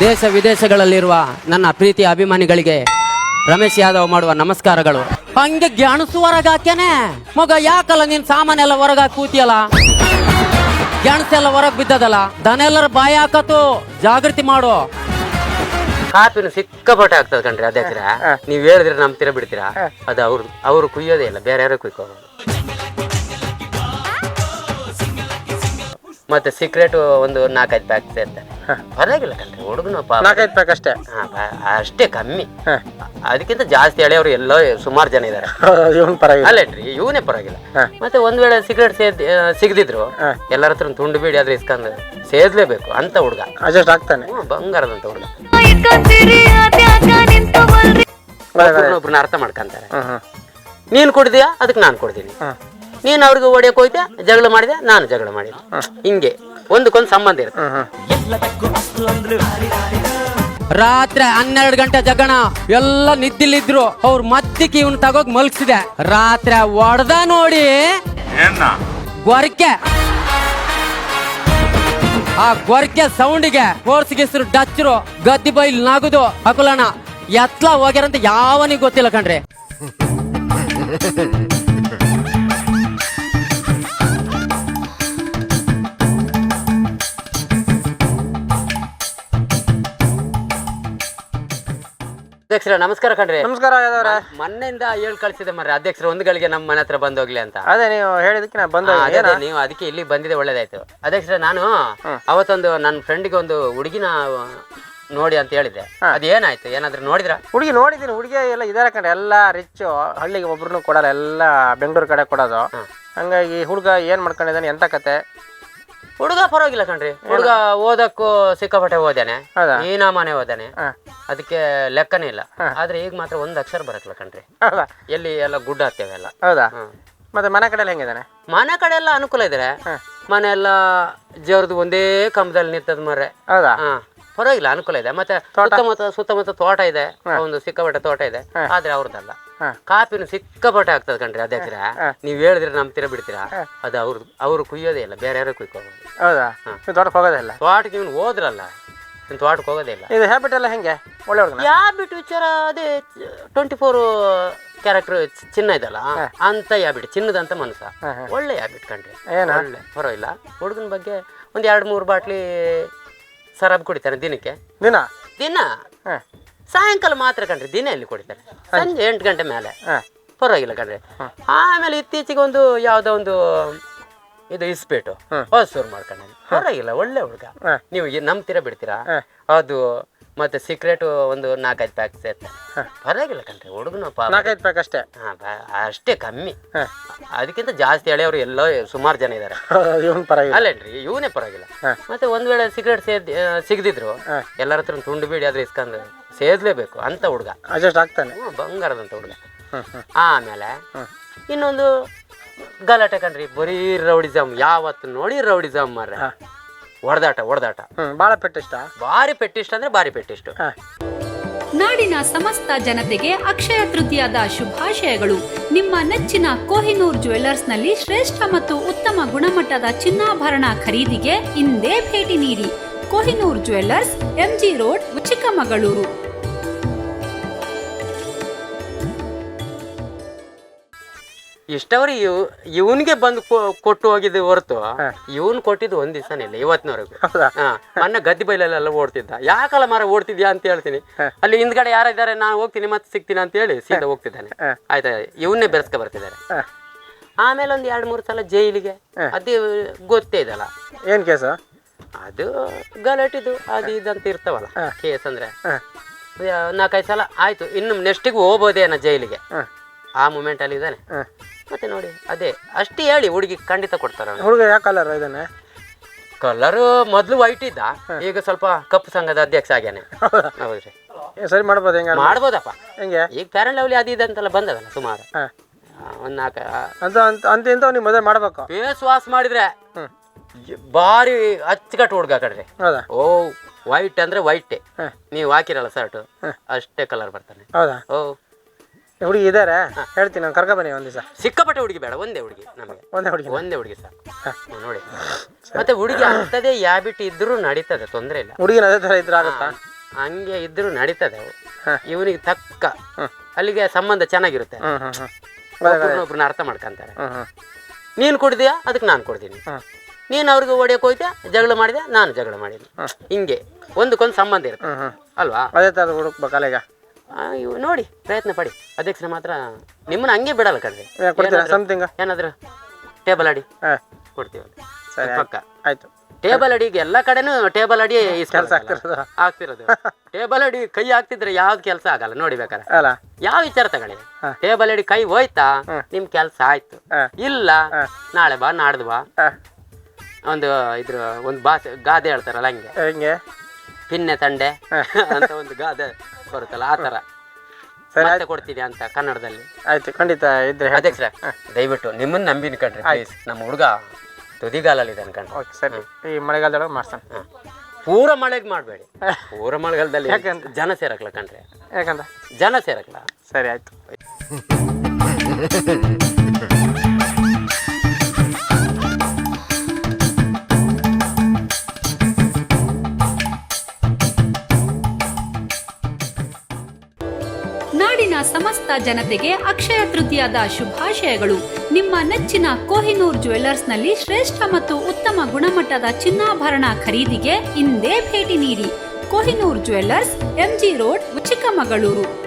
ದೇಶ ವಿದೇಶಗಳಲ್ಲಿರುವ ನನ್ನ ಪ್ರೀತಿ ಅಭಿಮಾನಿಗಳಿಗೆ ರಮೇಶ್ ಯಾದವ್ ಮಾಡುವ ನಮಸ್ಕಾರಗಳು. ಹಂಗೆ ಗೆಣಸು ಹೊರಗೆ ಹಾಕ್ಯಾನೆ ಮಗ ಯಾಕಲ್ಲ ನೀನ್ ಸಾಮಾನೆಲ್ಲ ಎಲ್ಲ ಹೊರಗ ಕೂತಿಯಲ್ಲ? ಗೆಣಸೆಲ್ಲ ಹೊರಗ್ ಬಿದ್ದದಲ್ಲ? ದನೆಲ್ಲರ ಬಾಯಿ ಹಾಕತ್ತು. ಜಾಗೃತಿ ಮಾಡು. ಕಾಪಿನ ಸಿಕ್ಕಾಪಟ್ಟೆ ಆಗ್ತದೆ ಕಣ್ರಿ ಅಧ್ಯಕ್ಷರ ನೀವ್ ಹೇಳಿದ್ರೆ ನಂಬ್ತೀರಾ ಬಿಡ್ತೀರಾ? ಅದು ಅವ್ರು ಅವ್ರು ಕುಯ್ಯೋದೇ ಇಲ್ಲ ಬೇರೆ ಯಾರು ಕುಯ್ಕೋ ಮತ್ತೆ ಸೀಕ್ರೆಟ್ ಒಂದು ನಾಲ್ಕೈದು ಪ್ಯಾಕ್ ಸೇರ್ತಾರೆ ಪರವಾಗಿಲ್ಲ. ಕಣ್ರಿ ಹುಡುಗನು ಪಾಪ. ನಾಲ್ಕೈದು ಪ್ಯಾಕ್ ಅಷ್ಟೇ? ಹಾ, ಬ- ಅಷ್ಟೇ ಕಮ್ಮಿ. ಹಾ. ಅದಕ್ಕಿಂತ ಜಾಸ್ತಿ ಎಳೆಯವರು ಎಲ್ಲೋ ಸುಮಾರು ಜನ ಇದಾರೆ. ಇವನ್ ಪರವಾಗಿಲ್ಲ. ಅಲ್ಲೇನ್ರಿ ಇವನೇ ಪರವಾಗಿಲ್ಲ. ಹಾ. ಮತ್ತೆ ಒಂದ್ ವೇಳೆ ಸಿಗರೇಟ್ ಸೇದ್ ಆ, ಸಿಗದಿದ್ರು ಹಾ. ಎಲ್ಲರ ಹತ್ರ ತುಂಡು ಬೀಡಿ ಆದ್ರೆ ಇಸ್ಕೊಂಡು ಸೇದ್ಲೇಬೇಕು ಅಂತ ಹುಡುಗ. ಅಡ್ಜಸ್ಟ್ ಆಗ್ತಾನೆ. ಬಂಗಾರದಂತ ಹುಡುಗ. ಅದ್ಯಾಕ ಒಬ್ರನ್ನ ಅರ್ಥ ಮಾಡ್ಕೊಂತಾರೆ. ಹ್ಮ್ ಹ್ಮ್. ನೀನ್ ಕೊಡ್ತೀಯಾ ಅದಕ್ಕೆ ನಾನು ಕೊಡ್ತೀನಿ ಹ್ಮ್. ನೀನ್ ಅವ್ರಿಗೆ ಹೊಡಿಯಕ್ ಹೋಯ್ತೆ ಜಗಳ ಮಾಡಿದೆ ನಾನು ಜಗಳ ಮಾಡಿದೆ ಹಿಂಗೆ. ಒಂದಕ್ಕೊಂದು ಸಂಬಂಧ ಇರುತ್ತೆ. ರಾತ್ರಿ ಹನ್ನೆರಡು ಗಂಟೆ ಜಗಣ ಎಲ್ಲ ನಿದ್ದಿಲಿದ್ರು. ಅವ್ರ ಮತ್ತಿಗೆ ಇವನ್ ತಗೋಗ್ ಮಲ್ಗಿಸಿದೆ. ರಾತ್ರಿ ಒಡ್ದ ನೋಡಿ ಗೊರ್ಕೆ. ಆ ಗೊರಕೆ ಸೌಂಡಿಗೆ ಗಿಸ್ರು ಡಚ್ಚರು ಗದ್ದಿ ಬೈಲ್ ನಾಗುದು ಹಕುಲಣ ಎತ್ಲ ಹೋಗ್ಯಾರಂತ ಯಾವನಿಗೆ ಗೊತ್ತಿಲ್ಲ ಕಣ್ರಿ. ಅಧ್ಯಕ್ಷರ ನಮಸ್ಕಾರ ಕಣ್ರಿ. ನಮಸ್ಕಾರ ಯಾದವ್ರೆ. ಮೊನ್ನೆಯಿಂದ ಹೇಳ್ ಕಳ್ಸಿದೆ ಮರ್ರಿ. ಅಧ್ಯಕ್ಷರ ಒಂದು ಗಳಿಗೆ ನಮ್ಮ ಮನೆ ಹತ್ರ ಬಂದೋಗ್ಲಿ ಅಂತ. ಅದೇ ನೀವು ಹೇಳಿದಕ್ಕೆ ನಾ ಬಂದ ಅದೇ ಅದೇ ನೀವು ಅದಕ್ಕೆ ಇಲ್ಲಿ ಬಂದಿದೆ ಒಳ್ಳೇದಾಯ್ತು. ಅಧ್ಯಕ್ಷರ ನಾನು ಅವತ್ತೊಂದು ನನ್ನ ಫ್ರೆಂಡ್ಗೆ ಒಂದು ಹುಡುಗಿನ ನೋಡಿ ಅಂತ ಹೇಳಿದ್ದೆ. ಅದೇನಾಯ್ತು ಏನಾದ್ರು ನೋಡಿದ್ರ? ಹುಡುಗಿ ನೋಡಿದೀನಿ ಹುಡುಗಿ ಎಲ್ಲ ಇದಾರೆ ಕಣ್ರಿ. ಎಲ್ಲ ರಿಚ್ ಹಳ್ಳಿಗೆ ಒಬ್ರು ಕೊಡಲ್ಲ. ಎಲ್ಲ ಬೆಂಗಳೂರು ಕಡೆ ಕೊಡೋದು. ಹಂಗಾಗಿ ಹುಡುಗ ಏನ್ ಮಾಡ್ಕೊಂಡಿದ್ದಾನೆ ಎಂತ ಕತೆ? ಹುಡುಗ ಪರವಾಗಿಲ್ಲ ಕಣ್ರಿ. ಹುಡುಗ ಓದಕ್ಕೂ ಸಿಕ್ಕಾಪಟ್ಟೆ ಓದಾನೆ ಹೌದಾ? ಮನೆ ಓದಾನೆ ಹಾ. ಅದಕ್ಕೆ ಲೆಕ್ಕನೇ ಇಲ್ಲ. ಆದ್ರೆ ಈಗ ಮಾತ್ರ ಒಂದ್ ಅಕ್ಷರ ಬರಕ್ಲ ಕಣ್ರಿ. ಹೌದಾ? ಎಲ್ಲಿ ಎಲ್ಲ ಗುಡ್ಡ ಆಗ್ತೇವೆ ಎಲ್ಲ. ಹೌದಾ? ಹ್ಮ್. ಮತ್ತೆ ಮನೆ ಕಡೆಯಲ್ಲಿ ಹೆಂಗಿದಾನೆ ಮನೆ ಕಡೆ ಎಲ್ಲ ಅನುಕೂಲ ಇದ್ರೆ ಮನೆ ಎಲ್ಲ ಜೋರ್ದು ಒಂದೇ ಕಂಬದಲ್ಲಿ ನಿಂತದ ಮರ್ರೆ. ಹೌದಾ? ಹಾ. ಪರವಾಗಿಲ್ಲ ಅನುಕೂಲ ಇದೆ. ಮತ್ತೆ ಸುತ್ತಮುತ್ತ ಸುತ್ತಮುತ್ತ ತೋಟ ಇದೆ. ಒಂದು ಸಿಕ್ಕಾಪಟ್ಟೆ ತೋಟ ಇದೆ. ಆದ್ರೆ ಅವ್ರದ್ದಲ್ಲ. ಕಾಪಿನ ಸಿಕ್ಕಾಪಟ್ಟೆ ಆಗ್ತದೆ ಕಣ್ರಿ ಅಧ್ಯಕ್ಷರ ನೀವ್ ಹೇಳಿದ್ರೆ ನಂಬ್ತೀರಾ ಬಿಡ್ತೀರಾ? ಅದು ಅವ್ರು ಅವ್ರು ಕುಯ್ಯೋದೇ ಇಲ್ಲ ಬೇರೆ ಯಾರು ಕುಯ್ಕೋಬೋದು ಹೌದಾ? ತೋಟಕ್ಕೆ ಹೋಗೋದೇ ಇಲ್ಲ? ತೋಟಕ್ಕೆ ಇವ್ನು ಹೋದ್ರಲ್ಲ ಇವ್ನು ತೋಟಕ್ಕೆ ಹೋಗೋದೇ ಇಲ್ಲ. ಇದು ಹ್ಯಾಬಿಟ್ ಎಲ್ಲ ಹೆಂಗೆ? ಒಳ್ಳೆ ಹ್ಯಾಬಿಟ್ ವಿಚಾರ ಅದೇ ಟ್ವೆಂಟಿ ಫೋರ್ ಕ್ಯಾರೆಕ್ಟರ್ ಚಿನ್ನ ಇದಲ್ಲ ಅಂತ ಯಾಬಿಟ್ ಚಿನ್ನದಂತ ಮನಸ್ಸ. ಒಳ್ಳೆ ಯಾಬಿಟ್ ಕಣ್ರಿ. ಏನ? ಒಳ್ಳೆ. ಪರವಾಗಿಲ್ಲ. ಹುಡುಗನ ಬಗ್ಗೆ ಒಂದ್ ಎರಡು ಮೂರು ಬಾಟ್ಲಿ ಸರಬ್ ಕುಡಿತಾನೆ ದಿನಕ್ಕೆ. ದಿನ? ದಿನ. ಸಾಯಂಕಾಲ ಮಾತ್ರ ಕಣ್ರಿ ದಿನ ಎಲ್ಲಿ ಕೊಡ್ತಾರೆ? ಸಂಜೆ ಎಂಟು ಗಂಟೆ ಮೇಲೆ. ಪರವಾಗಿಲ್ಲ ಕಣ್ರಿ ಆಮೇಲೆ ಇತ್ತೀಚೆಗೆ ಒಂದು ಯಾವುದೋ ಒಂದು ಇದು ಇಸ್ಪೇಟು. ಹೊಸೂರು ಮಾಡ್ಕೊಂಡೆ ಪರವಾಗಿಲ್ಲ ಒಳ್ಳೆ ಹುಡುಗ. ನೀವು ನಂಬ್ತೀರಾ ಬಿಡ್ತೀರಾ. ಅದು ಮತ್ತೆ ಸೀಕ್ರೆಟ್ ಒಂದು ನಾಲ್ಕೈದು ಪ್ಯಾಕ್ ಸೇರ್ತಾರೆ ಪರವಾಗಿಲ್ಲ ಕಣ್ರಿ ಹುಡುಗನ ಪಾಪ. ನಾಲ್ಕೈದು ಪ್ಯಾಕ್ ಅಷ್ಟೇ. ಹಾ, ಬ- ಅಷ್ಟೇ ಕಮ್ಮಿ. ಅದಕ್ಕಿಂತ ಜಾಸ್ತಿ ಎಳೆಯವರು ಎಲ್ಲೋ ಸುಮಾರು ಜನ ಇದ್ದಾರೆ ಇವನ್ ಪರವಾಗಿಲ್ಲ. ಅಲ್ಲೇನ್ರಿ ಇವನೇ ಪರವಾಗಿಲ್ಲ. ಹಾ. ಮತ್ತೆ ಒಂದ್ ವೇಳೆ ಸಿಗರೇಟ್ ಸೇದ್ ಆ, ಸಿಗದಿದ್ರು ಹಾ. ಎಲ್ಲರ ಹತ್ರ ತುಂಡು ಬೀಡಿ ಆದ್ರೆ ಇಸ್ಕೊಂಡು ಸೇದ್ಲೇಬೇಕು ಅಂತ ಹುಡುಗ. ಅಡ್ಜಸ್ಟ್ ಆಗ್ತಾನೆ. ಬಂಗಾರದಂತ ಹುಡುಗ. ಹ್ಮ್ ಹ್ಮ್. ಆಮೇಲೆ ಇನ್ನೊಂದು ಗಲಾಟೆ ಕಣ್ರಿ ಬರೀ ರೌಡಿಸಮ್ ಯಾವತ್ತು ನೋಡಿ ರೌಡಿಸಮ್ ಮಾರ್ರೆ. ಹೊಡೆದಾಟ ಹೊಡೆದಾಟ. ಹ್ಮ್ ಭಾಳ ಪೆಟ್ಟಿಷ್ಟ. ಭಾರಿ ಪೆಟ್ಟಿಷ್ಟ ಅಂದ್ರೆ ಭಾರಿ ಪೆಟ್ಟಿಷ್ಟು. ಹಾಂ. ನಾಡಿನ ಸಮಸ್ತ ಜನತೆಗೆ ಅಕ್ಷಯ ತೃತೀಯದ ಶುಭಾಶಯಗಳು. ನಿಮ್ಮ ನೆಚ್ಚಿನ ಕೊಹಿನೂರ್ ಜ್ಯುವೆಲ್ಲರ್ಸ್ನಲ್ಲಿ ಶ್ರೇಷ್ಠ ಮತ್ತು ಉತ್ತಮ ಗುಣಮಟ್ಟದ ಚಿನ್ನಾಭರಣ ಖರೀದಿಗೆ ಇಂದೇ ಭೇಟಿ ನೀಡಿ. Kohinoor jewellers M G road Chikkamagaluru. ಇಷ್ಟವ್ರು ಇವ್ ಇವನ್ಗೆ ಬಂದು ಕೊಟ್ಟು ಹೋಗಿದ್ದು ಹೊರತು ಇವನ್ ಕೊಟ್ಟಿದ್ದು ಒಂದ್ ದಿವಸ ಇಲ್ಲ ಇವತ್ತಿನವರೆಗೂ ಹಾ ಮೊನ್ನೆ ಗದ್ದೆ ಬೈಲಲ್ಲೆಲ್ಲ ಓಡ್ತಿದ್ದ. ಯಾಕಲ್ಲ ಮರ ಓಡ್ತಿದ್ಯಾ ಅಂತ ಹೇಳ್ತೀನಿ. ಅಲ್ಲಿ ಹಿಂದ್ಗಡೆ ಯಾರಿದ್ದಾರೆ ನಾನು ಹೋಗ್ತೀನಿ ಮತ್ತೆ ಸಿಗ್ತೀನಿ ಅಂತ ಹೇಳಿ ಸೀದಾ ಹೋಗ್ತಿದ್ದಾನೆ. ಆಯ್ತಾ ಇವನ್ನೇ ಬೆರೆಸ್ಕ ಬರ್ತಿದ್ದಾರೆ. ಆಮೇಲೆ ಒಂದ್ ಎರಡ್ ಮೂರು ಸಲ ಜೈಲಿಗೆ. ಅದು ಗೊತ್ತೇ ಇದಲ್ಲ. ಏನ್ ಕೇಸ? ಅದು ಗಲಾಟಿದು ಅದು ಇದಂತ ಇರ್ತಾವಲ್ಲ ಕೇಸ್ ಅಂದ್ರೆ. ನಾಲ್ಕೈದು ಸಲ ಆಯ್ತು ಇನ್ನು ನೆಕ್ಸ್ಟಿಗೆ ಹೋಗ್ಬೋದೇನ ಜೈಲಿಗೆ. ಆ ಮೂಮೆಂಟ್ ಅಲ್ಲಿ ಇದ್ದಾನೆ. ಮತ್ತೆ ನೋಡಿ ಅದೇ ಅಷ್ಟೇ ಹೇಳಿ ಹುಡುಗಿ ಖಂಡಿತ ಕೊಡ್ತಾರ ಹುಡುಗ ಯಾವ ಕಲರ್ ಇದ್ದಾನೆ ಕಲರ್ ಮೊದಲು ವೈಟ್ ಇದ್ದ ಈಗ ಸ್ವಲ್ಪ ಕಪ್ಪು ಸಂಘದ ಅಧ್ಯಕ್ಷ ಆಗ್ಯಾನೆ. ಹೌದ್ರಿ. ಸರಿ ಮಾಡ್ಬೋದು ಹೆಂಗ ಮಾಡ್ಬೋದಪ್ಪ. ಹೆಂಗೆ? ಈಗ ಪ್ಯಾರಲ್ ಲವ್ಲಿ ಅದು ಇದಂತೆಲ್ಲ ಬಂದದಲ್ಲ ಸುಮಾರು. ಒಂದು ನಾಲ್ಕು ಅಂತ ಅಂತ ಅಂತ ನೀವು ಮದುವೆ ಮಾಡ್ಬೇಕು. ಫೇಸ್ ವಾಶ್ ಮಾಡಿದ್ರೆ. ಭಾರಿ ಅಚ್ಚುಕಟ್ಟು ಹುಡುಗ ಕಡ್ರಿ. ಹೌದಾ? ಓ ವೈಟ್ ಅಂದ್ರೆ ವೈಟೇ ನೀವು ಹಾಕಿರಲ್ಲ ಶರ್ಟ್ ಅಷ್ಟೇ ಕಲರ್ ಬರ್ತಾನೆ. ಹೌದಾ? ಓ ಹುಡುಗಿ ಇದ್ದಾರೆ ಹೇಳ್ತೀನಿ ನಾನು ಕರ್ಕೊ ಬನ್ನಿ ಒಂದು ದಿವಸ ಸಿಕ್ಕಾಪಟ್ಟೆ ಹುಡುಗಿ ಬೇಡ ಒಂದೇ ಹುಡುಗಿ ನಮಗೆ. ಒಂದೇ ಹುಡುಗಿ. ಒಂದೇ ಹುಡುಗಿ ಸರ್ ನೋಡಿ. ಮತ್ತೆ ಹುಡುಗಿ ಅಂತದೇ ಯಾಬಿಟ್ ಇದ್ರೂ ನಡೀತದೆ ತೊಂದರೆ ಇಲ್ಲ. ಹುಡುಗಿನ ಅದೇ ಥರ ಇದ್ರೆ ಆಗುತ್ತಾ? ಹಂಗೆ ಇದ್ರೂ ನಡೀತದೆ. ಇವನಿಗೆ ತಕ್ಕ ಅಲ್ಲಿಗೆ ಸಂಬಂಧ ಚೆನ್ನಾಗಿರುತ್ತೆ. ಒಬ್ಬರನ್ನ ಅರ್ಥ ಮಾಡ್ಕೊಂತಾರೆ. ನೀನು ಕುಡಿದೆಯಾ ಅದಕ್ಕೆ ನಾನು ಕೊಡ್ತೀನಿ. ನೀನು ಅವ್ರಿಗೆ ಹೊಡಿಯೋಕೆ ಹೋಯ್ತಾ ಜಗಳ ಮಾಡಿದೆ ನಾನು ಜಗಳ ಮಾಡಿದ್ದೀನಿ ಹಿಂಗೆ ಒಂದಕ್ಕೊಂದು ಸಂಬಂಧ ಇರುತ್ತೆ. ಅಲ್ವಾ? ಅದೇ ಥರ ಹುಡುಕ್ಬೇಕಲ್ಲ ಈಗ ಇವು ನೋಡಿ ಪ್ರಯತ್ನ ಪಡಿ. ಅಧ್ಯಕ್ಷರ ಮಾತ್ರ ನಿಮ್ಮನ್ನ ಹಂಗೆ ಬಿಡಲ್ಲ ಕಣ್ರಿ. ಏ, ಕೊಡ್ತೀರಾ? ಏನಾದ್ರು- ಸಮಥಿಂಗ್ ಏನಾದ್ರು ಟೇಬಲ್ ಅಡಿ. ಕೊಡ್ತೀವಿ ಸರಿ ಪಕ್ಕ. ಆಯ್ತು. ಟೇಬಲ್ ಅಡಿಗೆ ಎಲ್ಲ ಕಡೆನೂ ಟೇಬಲ್ ಅಡಿ ಕೆಲಸ ಆಗ್ತಿರೋದು. ಆಗ್ತಿರೋದು. ಟೇಬಲ್ ಅಡಿ ಕೈ ಹಾಕ್ತಿದ್ರೆ ಯಾವ್ದು ಕೆಲಸ ಆಗಲ್ಲ ನೋಡಿ ಬೇಕಾರೆ ಯಾವ ವಿಚಾರ ತಗೊಳ್ಳಿ? ಟೇಬಲ್ ಅಡಿ ಕೈ ಹೋಯ್ತಾ. ನಿಮ್ ಕೆಲಸ ಆಯ್ತು. ಇಲ್ಲ ನಾಳೆ ಬಾ ನಾಡ್ದು ಬಾ. ಒಂದು ಇದ್ರ ಒಂದು ಭಾಷೆ ಗಾದೆ ಹೇಳ್ತಾರಲ್ಲ ಹೆಂಗೆ? ಪಿನ್ನೆ ತಂಡೆ ಅಂತ ಒಂದು ಗಾದೆ ಬರುತ್ತಲ್ಲ ಆ ತರ ಸರಿ ಮತ್ತೆ ಕೊಡ್ತೀನಿ ಅಂತ ಕನ್ನಡದಲ್ಲಿ. ಆಯ್ತು ಖಂಡಿತ ಇದ್ರೆ ಹೇಳಿ ಅಧ್ಯಕ್ಷರ ದಯವಿಟ್ಟು ನಿಮ್ಮನ್ನ ನಂಬಿನ ಕಣ್ರಿ ಪ್ಲೀಸ್ ನಮ್ಮ ಹುಡುಗ ತುದಿಗಾಲಲ್ಲಿ ಇದೆ ಕಣ್ರಿ ಓಕೆ ಸರಿ. ಈ ಮಳೆಗಾಲದೊಳಗೆ ಮಾಡ್ತಾನೆ. ಪೂರ ಮಳೆಗೆ ಮಾಡಬೇಡಿ. ಪೂರ ಮಳೆಗಾಲದಲ್ಲಿ ಯಾಕಂತ? ಜನ ಸೇರಕ್ಲ ಕಣ್ರಿ ಯಾಕಂದ್ರೆ? ಜನ ಸೇರಕ್ಲ. ಸರಿ ಆಯ್ತು. ಸಮಸ್ತ ಜನತೆಗೆ ಅಕ್ಷಯ ತೃತೀಯದ ಶುಭಾಶಯಗಳು. ನಿಮ್ಮ ನೆಚ್ಚಿನ ಜುವೆಲ್ಲರ್ಸ್ನಲ್ಲಿ ಶ್ರೇಷ್ಠ ಮತ್ತು ಉತ್ತಮ ಗುಣಮಟ್ಟದ ಚಿನ್ನಾಭರಣ ಖರೀದಿಗೆ ಇಂದೇ ಭೇಟಿ ನೀಡಿ. Kohinoor jewellers, M G road, Chikkamagaluru.